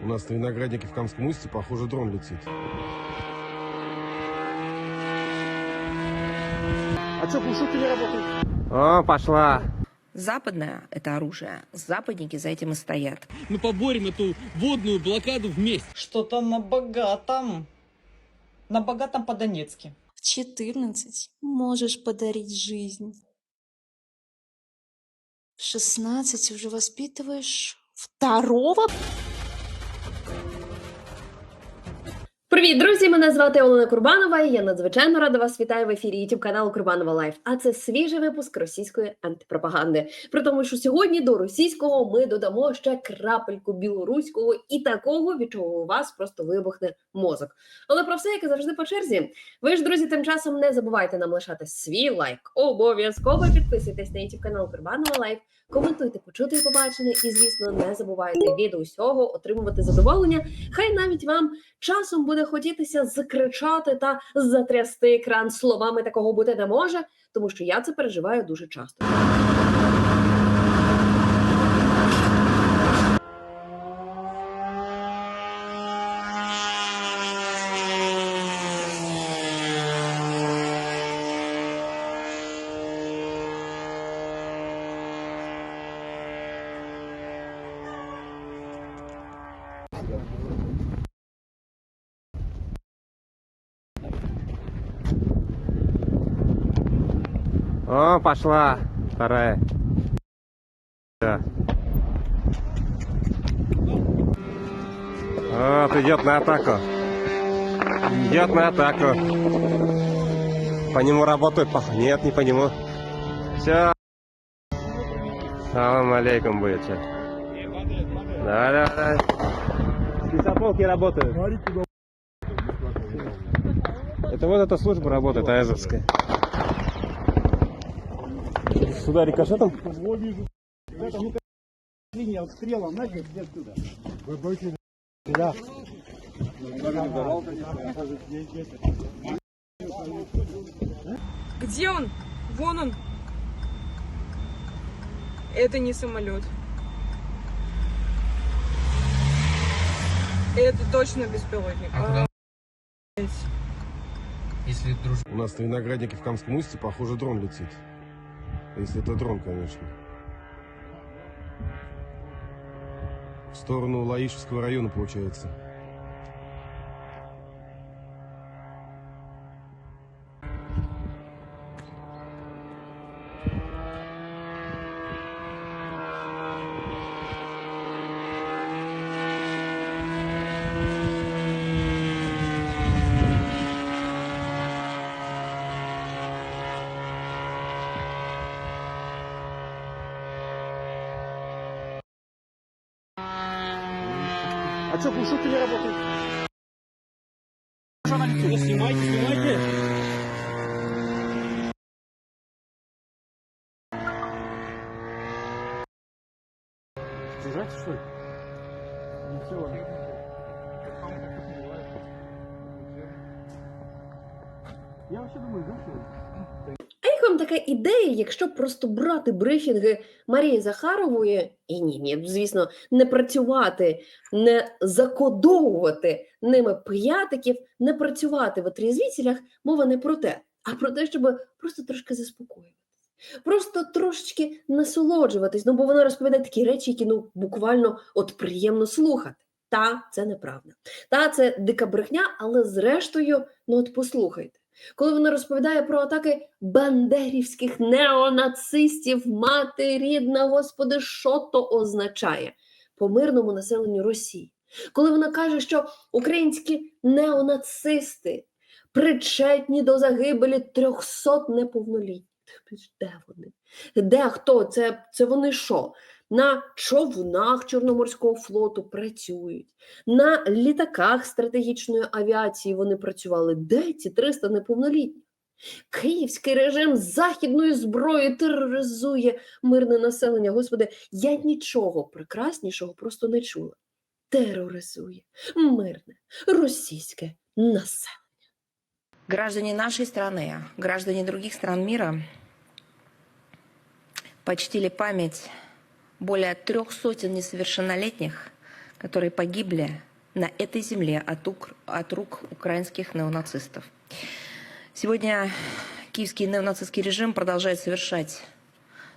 У нас на винограднике в Камском устье, похоже, дрон летит. А что, глушилки не работают? О, пошла. Западное – это оружие. Западники за этим и стоят. Мы поборем эту водную блокаду вместе. Что-то на богатом. На богатом по-донецки. В 14 можешь подарить жизнь. В 16 уже воспитываешь второго Привіт, друзі! Мене звати Олена Курбанова. і Я надзвичайно рада вас вітаю в ефірі youtube каналу Курбанова Лайф. А це свіжий випуск російської антипропаганди. При тому, що сьогодні до російського ми додамо ще крапельку білоруського і такого, від чого у вас просто вибухне мозок. Але про все, як завжди по черзі. Ви ж, друзі, тим часом не забувайте нам лишати свій лайк. Обов'язково підписуйтесь на youtube канал Курбанова Лайф. Коментуйте, почути і побачене, і звісно, не забувайте від усього отримувати задоволення. Хай навіть вам часом буде хотітися закричати та затрясти екран словами такого бути не може, тому що я це переживаю дуже часто. Пошла. Вторая. Да. Вот, идет на атаку. Идет на атаку. По нему работают. Нет, не по нему. Все. Салам алейкум будет сейчас. Давай, давай, давай. Спецополки работают. Это вот эта служба работает, АЭСовская. Сюда рикошетом? Линия обстрела, нафиг, где отсюда? Вы будете... Да. Где он? Вон он. Это не самолет. Это точно беспилотник. А. Если друж... У нас на винограднике в Камском устье, похоже, дрон летит. Если это дрон, конечно. В сторону Лаишевского района, получается. А что, глушилки не работают? Ну, снимайте, снимайте. Чужак, что ли? Ничего. Я вообще думаю, знаешь, что як така ідея, якщо просто брати брифінги Марії Захарової і ні, ні, звісно, не працювати, не закодовувати ними п'ятиків, не працювати в трізвітелях, мова не про те, а про те, щоб просто трошки заспокоюватись. Просто трошечки насолоджуватись, ну бо вона розповідає такі речі, які ну буквально от приємно слухати. Та це неправда. Та це дика брехня, але зрештою, ну от послухайте. Коли вона розповідає про атаки бандерівських неонацистів, мати рідна, господи, що то означає по мирному населенню Росії? Коли вона каже, що українські неонацисти причетні до загибелі 300 неповнолітніх. Де вони? Де хто? Це, це вони що? На човнах Чорноморського флоту працюють, на літаках стратегічної авіації вони працювали. Де ці 300 неповнолітніх? Київський режим з західною зброєю тероризує мирне населення. Господи, я нічого прекраснішого просто не чула. Тероризує мирне російське населення. Граждане нашей страны, граждане других стран мира почтили память более трех сотен несовершеннолетних, которые погибли на этой земле от, ук- от рук украинских неонацистов. Сегодня киевский неонацистский режим продолжает совершать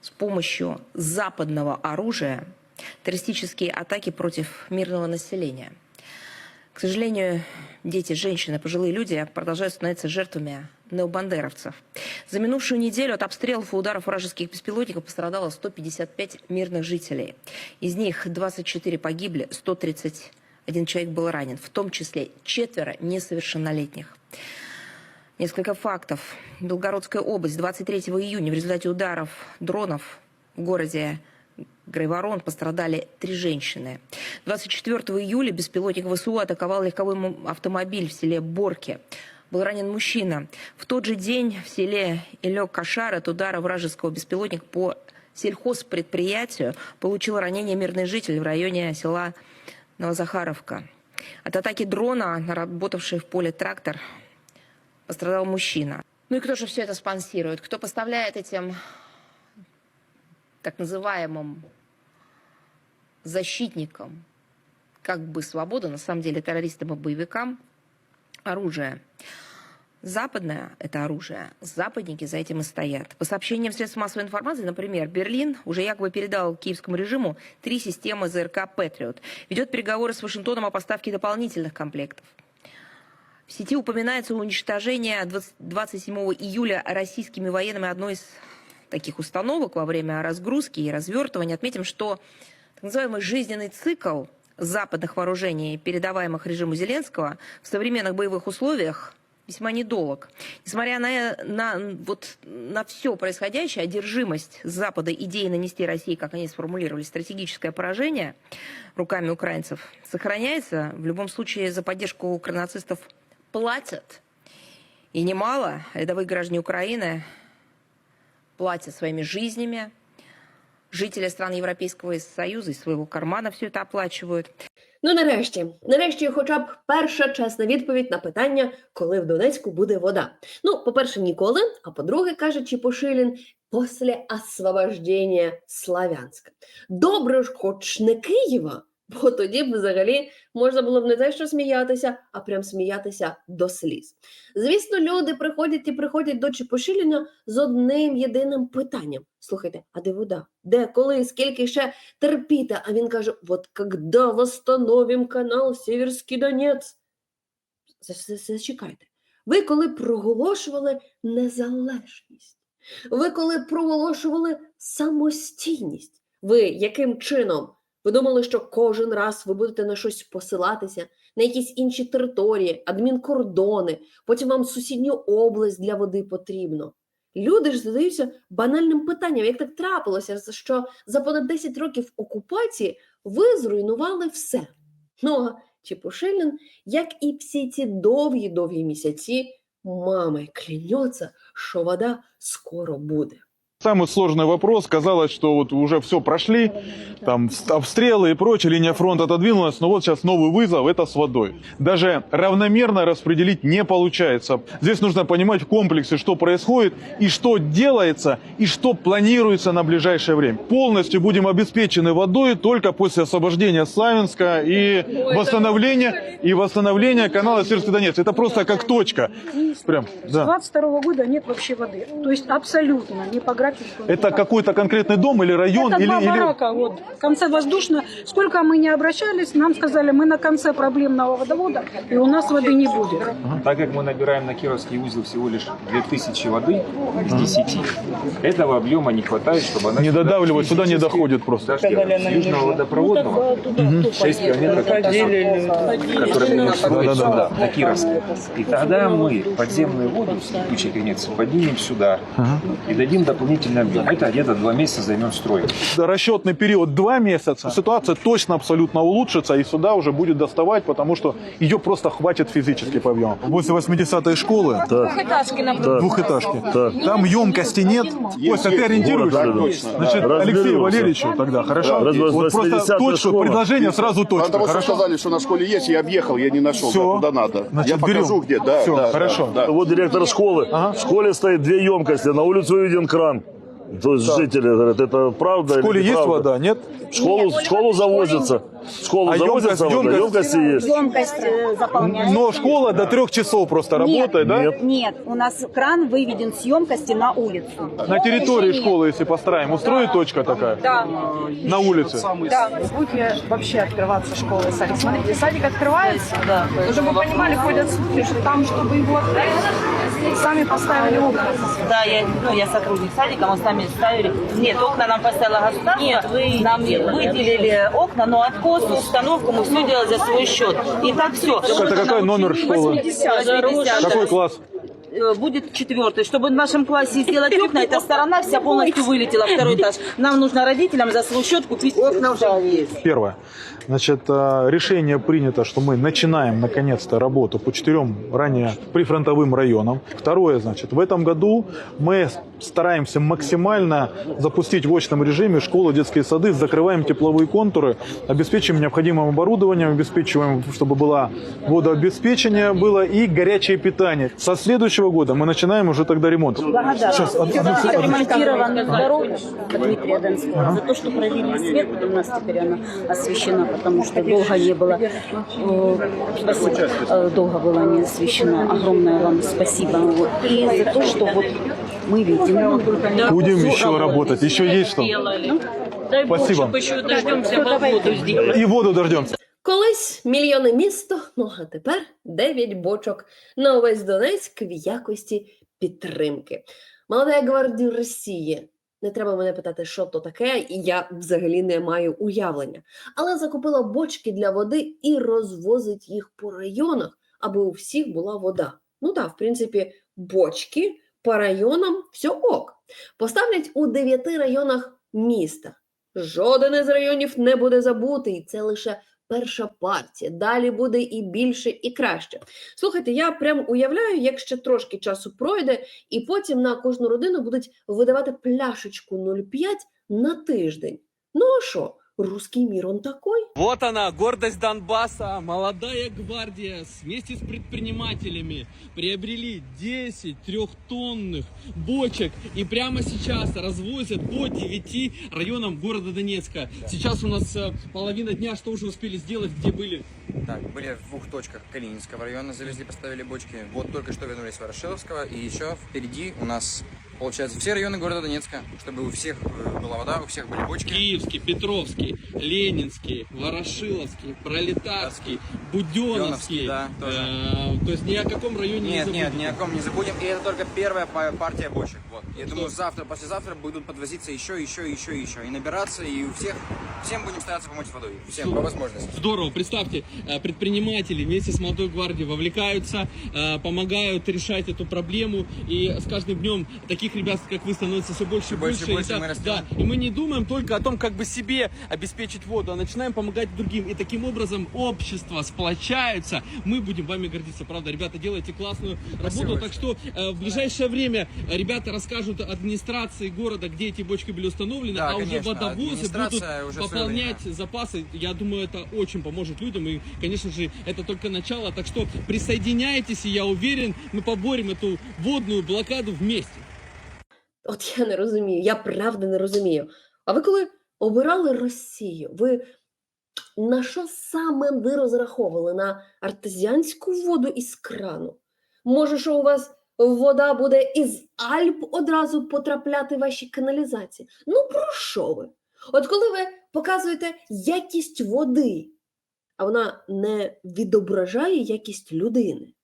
с помощью западного оружия террористические атаки против мирного населения. К сожалению, дети, женщины, пожилые люди продолжают становиться жертвами необандеровцев. За минувшую неделю от обстрелов и ударов вражеских беспилотников пострадало 155 мирных жителей. Из них 24 погибли, 131 человек был ранен, в том числе четверо несовершеннолетних. Несколько фактов. Белгородская область 23 июня в результате ударов дронов в городе Грайворон пострадали три женщины. 24 июля беспилотник ВСУ атаковал легковой автомобиль в селе Борки. Был ранен мужчина. В тот же день в селе Илек-Кашар от удара вражеского беспилотника по сельхозпредприятию получил ранение мирный житель в районе села Новозахаровка. От атаки дрона, на работавший в поле трактор, пострадал мужчина. Ну и кто же все это спонсирует? Кто поставляет этим так называемым защитникам как бы свободы, на самом деле террористам и боевикам, оружие. Западное – это оружие. Западники за этим и стоят. По сообщениям средств массовой информации, например, Берлин уже якобы передал киевскому режиму три системы ЗРК «Патриот». Ведет переговоры с Вашингтоном о поставке дополнительных комплектов. В сети упоминается уничтожение 20 27 июля российскими военными одной из таких установок во время разгрузки и развертывания. Отметим, что так называемый жизненный цикл западных вооружений, передаваемых режиму Зеленского, в современных боевых условиях весьма недолг. Несмотря на, на, вот, на все происходящее, одержимость Запада идеей нанести России, как они сформулировали, стратегическое поражение руками украинцев сохраняется. В любом случае за поддержку укранацистов платят. И немало рядовые граждане Украины платят своими жизнями. Жители стран Європейського Союзу і свого кармана все це оплачують. Ну, нарешті, нарешті, хоча б перша чесна відповідь на питання, коли в Донецьку буде вода. Ну, по-перше, ніколи, а по-друге, каже Чіпошилін, після освобождення Славянська. Добре ж, хоч не Києва, бо тоді б взагалі можна було б не те, що сміятися, а прям сміятися до сліз. Звісно, люди приходять і приходять до Чіпошиліна з одним єдиним питанням: слухайте, а де вода? Де, коли, скільки ще терпіти? А він каже: от когда восстановим канал Сіверський Донець? За- за- Зачекайте. Ви коли проголошували незалежність, ви коли проголошували самостійність, ви яким чином? Ви думали, що кожен раз ви будете на щось посилатися, на якісь інші території, адмінкордони, потім вам сусідню область для води потрібно. Люди ж задаються банальним питанням, як так трапилося, що за понад 10 років окупації ви зруйнували все. Ну, а Чепушилін, як і всі ці довгі-довгі місяці, мами клянеться, що вода скоро буде. Самый сложный вопрос. Казалось, что вот уже все прошли, там с- обстрелы и прочее, линия фронта отодвинулась, но вот сейчас новый вызов – это с водой. Даже равномерно распределить не получается. Здесь нужно понимать в комплексе, что происходит и что делается, и что планируется на ближайшее время. Полностью будем обеспечены водой только после освобождения Славянска и восстановления, и восстановления канала Северский Донец. Это просто как точка. Прям, С да. 22 года нет вообще воды. То есть абсолютно не по графику. Это какой-то конкретный дом или район? Это или, два или... барака, вот, в конце воздушно. Сколько мы не обращались, нам сказали, мы на конце проблемного водовода, и у нас воды не будет. Так как мы набираем на Кировский узел всего лишь 2000 воды из 10, этого объема не хватает, чтобы она... Не додавливать, сюда не доходит просто. С южного водопроводного 6 километров, который ведет с водой Да-да-да. сюда, на Кировский. И тогда мы подземную воду с текучей границы поднимем сюда и дадим дополнительный объем. Это где-то два месяца займем строй. Расчетный период два месяца. Ситуация точно абсолютно улучшится, и сюда уже будет доставать, потому что ее просто хватит физически по объему. После 80-й школы, Двухэтажки нам двухэтажки, там емкости нет. Костя, ты ориентируешься? Значит, Алексею Валерьевичу тогда, хорошо? Вот просто точку, предложение сразу точка, Потому что сказали, что на школе есть, я объехал, я не нашел, да, куда надо. Значит, я покажу, берем. где, да. Всё, да, хорошо. да, да. Вот директор школы. В школе стоит две емкости, на улицу виден кран. То есть жители говорят, это правда В школе или есть неправда? вода, нет? В школу, в школу завозится. В школу А завозится емкость- вода, емкость? емкости есть. Емкость заполняется. Но школа до трех часов просто работает, да? Нет. Нет, у нас кран выведен с емкости на улицу. На территории школы, если построим, устроит точка такая? Да, На улице? да. Будет ли вообще открываться школа и садик? Смотрите, садик открывается, да. Чтобы вы понимали, ходят слухи, что там, чтобы его открыть, сами поставили окна. Да, я, ну, я сотрудник садика, мы сами ставили. Нет, окна нам поставила государство. Нет, вы нам выделили окна, но откос, установку мы все делали за свой счет. И так все. Это какой номер школы? 80. Какой класс? Э, Будет четвертый. Чтобы в нашем классе сделать окна, эта сторона вся полностью вылетела, второй этаж. Нам нужно родителям за свой счет купить окна уже есть. Первое. Значит, э, решение принято, что мы начинаем наконец-то работу по четырем ранее прифронтовым районам. Второе, значит, в этом году мы стараемся максимально запустить в очном режиме школы, детские сады, закрываем тепловые контуры, обеспечиваем необходимым оборудованием, обеспечиваем, чтобы было водообеспечение было и горячее питание. Со следующего года мы начинаем уже тогда ремонт. Сейчас, одну- одну- одну- Отремонтирована дорога Дмитрия Донского. За то, что провели свет, у нас теперь она освещена, потому что долго не было. э, Спасибо. Э, Долго была не освещена. Огромное вам спасибо. Вот. И за то, что вот мы видим. Будем еще работать. Еще есть что. Дай Бог, Спасибо. чтоб еще дождемся воду сделать. И воду дождемся. Колись мільйони місто, ну а тепер 9 бочок на увесь Донецьк в якості підтримки. Молода гвардія Росії. Не треба мене питати, що то таке, і я взагалі не маю уявлення. Але закупила бочки для води і розвозить їх по районах, аби у всіх була вода. Ну так, в принципі, бочки по районам все ок. Поставлять у дев'яти районах міста. Жоден із районів не буде забутий. Це лише перша партія. Далі буде і більше, і краще. Слухайте, я прям уявляю, як ще трошки часу пройде, і потім на кожну родину будуть видавати пляшечку 0,5 на тиждень. Ну а що? Русский мир он такой. Вот она, гордость Донбасса. Молодая гвардия вместе с предпринимателями приобрели 10 трехтонных бочек и прямо сейчас развозят по 9 районам города Донецка. Сейчас у нас э, половина дня, что уже успели сделать, где были? Так, были в двух точках Калининского района, завезли, поставили бочки. Вот только что вернулись Ворошиловского. И еще впереди у нас, получается, все районы города Донецка, чтобы у всех э, была вода, у всех были бочки. Киевский, Петровский, Ленинский, Ворошиловский, Пролетарский, Буденовский. Да, тоже. Э, то есть ни о каком районе не Нет, нет, ни о ком не забудем. И это только первая па- партия бочек. Вот. Я думаю, завтра, послезавтра будут подвозиться еще, еще, еще, еще. И набираться, и у всех, всем будем стараться помочь водой. Всем по возможности. Здорово, представьте, э, предприниматели вместе с молодой гвардией вовлекаются, э, помогают решать эту проблему, и с каждым днем таких ребят, как вы, становится все больше и больше больше. и больше, и, мы да, растем. да, и мы не думаем только о том, как бы себе обеспечить воду, а начинаем помогать другим. И таким образом общество сплочается. Мы будем вами гордиться, правда, ребята, делаете классную работу. большое. Так что э, в ближайшее время ребята расскажут администрации города, где эти бочки были установлены, Да, а уже конечно, водовозы будут уже пополнять запасы. Я думаю, это очень поможет людям. И, конечно же, это только начало. Так что присоединяйтесь, и я уверен, мы поборем эту водную блокаду вместе. От я не розумію, я правда не розумію. А ви коли обирали Росію, ви на що саме ви розраховували? На артезіанську воду із крану? Може, що у вас вода буде із Альп одразу потрапляти в ваші каналізації? Ну про що ви? От коли ви показуєте якість води, а вона не відображає якість людини.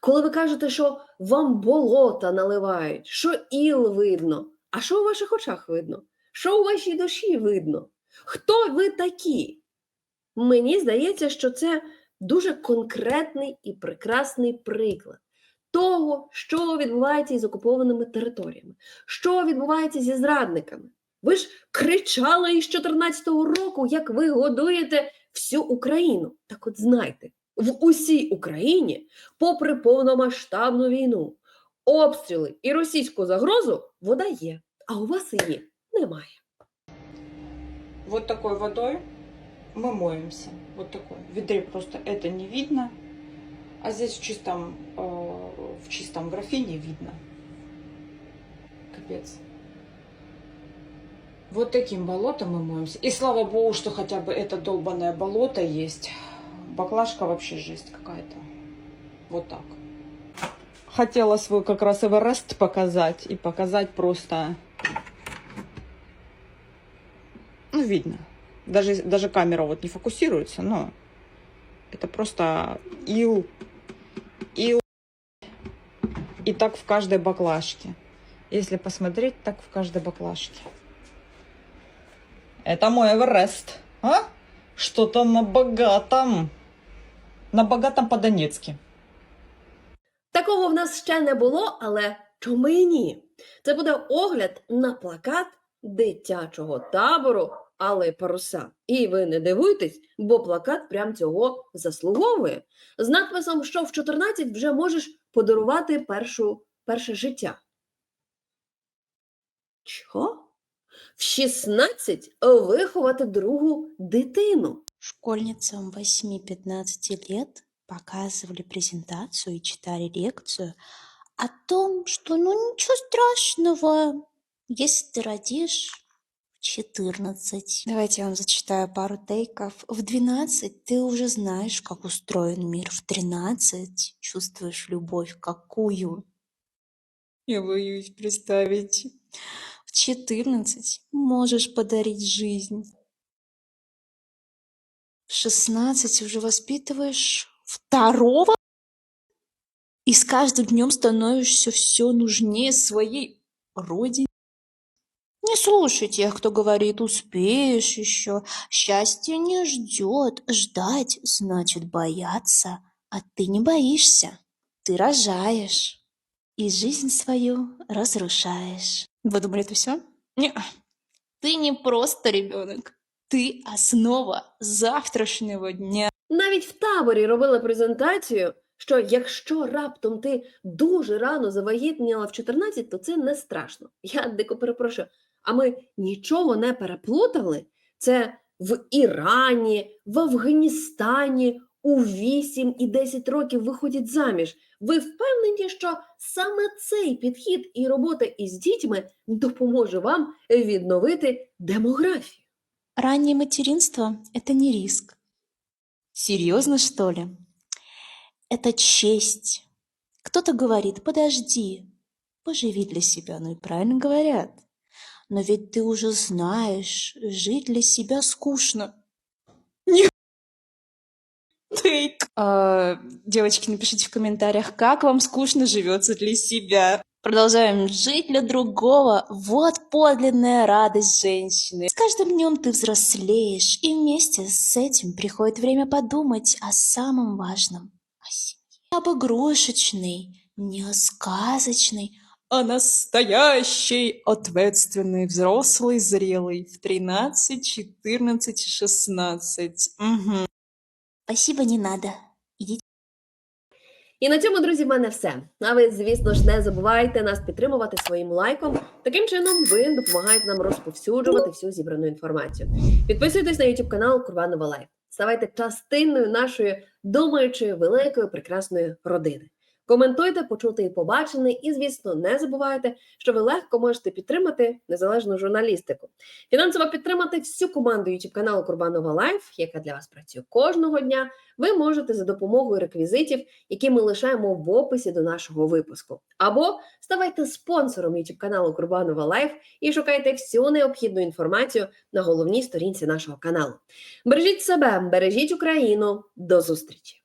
Коли ви кажете, що вам болота наливають, що іл видно, а що у ваших очах видно? Що у вашій душі видно? Хто ви такі? Мені здається, що це дуже конкретний і прекрасний приклад того, що відбувається із окупованими територіями, що відбувається зі зрадниками. Ви ж кричали із 14-го року, як ви годуєте всю Україну. Так от знайте, в усій Україні, попри повномасштабну війну, обстріли і російську загрозу, вода є, а у вас її немає. Вот такой водой мы моемся. Вот такой. В ведре просто это не видно. А здесь в чистом, э, в чистом графине видно. Капец. Вот таким болотом мы моемся. И слава богу, что хотя бы это долбанное болото есть. Баклажка вообще жесть какая-то. Вот так. Хотела свой как раз Эверест показать. И показать просто... Ну, видно. Даже, даже камера вот не фокусируется, но... Это просто ил. Ил. И так в каждой баклажке. Если посмотреть, так в каждой баклажке. Это мой Эверест. А? Что-то на богатом. На богатом по-донецки. Такого в нас ще не було, але чому і ні? Це буде огляд на плакат дитячого табору але паруса. І ви не дивуйтесь, бо плакат прям цього заслуговує. З надписом, що в 14 вже можеш подарувати першу, перше життя. Чого? В 16 виховати другу дитину. Школьницам 8-15 лет показывали презентацию и читали лекцию о том, что ну ничего страшного, если ты родишь в 14. Давайте я вам зачитаю пару тейков. В 12 ты уже знаешь, как устроен мир. В 13 чувствуешь любовь какую. Я боюсь представить. 14 можешь подарить жизнь. В 16 уже воспитываешь второго и с каждым днем становишься все нужнее своей родине. Не слушай тех, кто говорит, успеешь еще. Счастье не ждет. Ждать значит бояться. А ты не боишься. Ты рожаешь. И жизнь свою разрушаешь. Вы думали, это все? Не. Ты не просто ребенок. Ти основа завтрашнього дня. Навіть в таборі робили презентацію, що якщо раптом ти дуже рано завагітніла в 14, то це не страшно. Я дико перепрошую. А ми нічого не переплутали. Це в Ірані, в Афганістані у 8 і 10 років виходять заміж. Ви впевнені, що саме цей підхід і робота із дітьми допоможе вам відновити демографію? Раннее материнство – это не риск. Серьезно, что ли? Это честь. Кто-то говорит, подожди, поживи для себя. Ну и правильно говорят. Но ведь ты уже знаешь, жить для себя скучно. Тейк. А, девочки, напишите в комментариях, как вам скучно живется для себя. Продолжаем жить для другого. Вот подлинная радость женщины. С каждым днем ты взрослеешь, и вместе с этим приходит время подумать о самом важном. О семье. Об игрушечной, не о сказочной, а настоящей, ответственный, взрослый, зрелый в 13, 14, 16. Угу. Спасибо, не надо. Ідіть. І на цьому, друзі, в мене все. А ви, звісно ж, не забувайте нас підтримувати своїм лайком. Таким чином, ви допомагаєте нам розповсюджувати всю зібрану інформацію. Підписуйтесь на YouTube канал Курбанова Лайф. Ставайте частиною нашої думаючої великої прекрасної родини. Коментуйте, почути і побачене, і, звісно, не забувайте, що ви легко можете підтримати незалежну журналістику. Фінансово підтримати всю команду YouTube каналу Курбанова Лайф, яка для вас працює кожного дня. Ви можете за допомогою реквізитів, які ми лишаємо в описі до нашого випуску. Або ставайте спонсором YouTube каналу Курбанова Лайф і шукайте всю необхідну інформацію на головній сторінці нашого каналу. Бережіть себе, бережіть Україну. До зустрічі!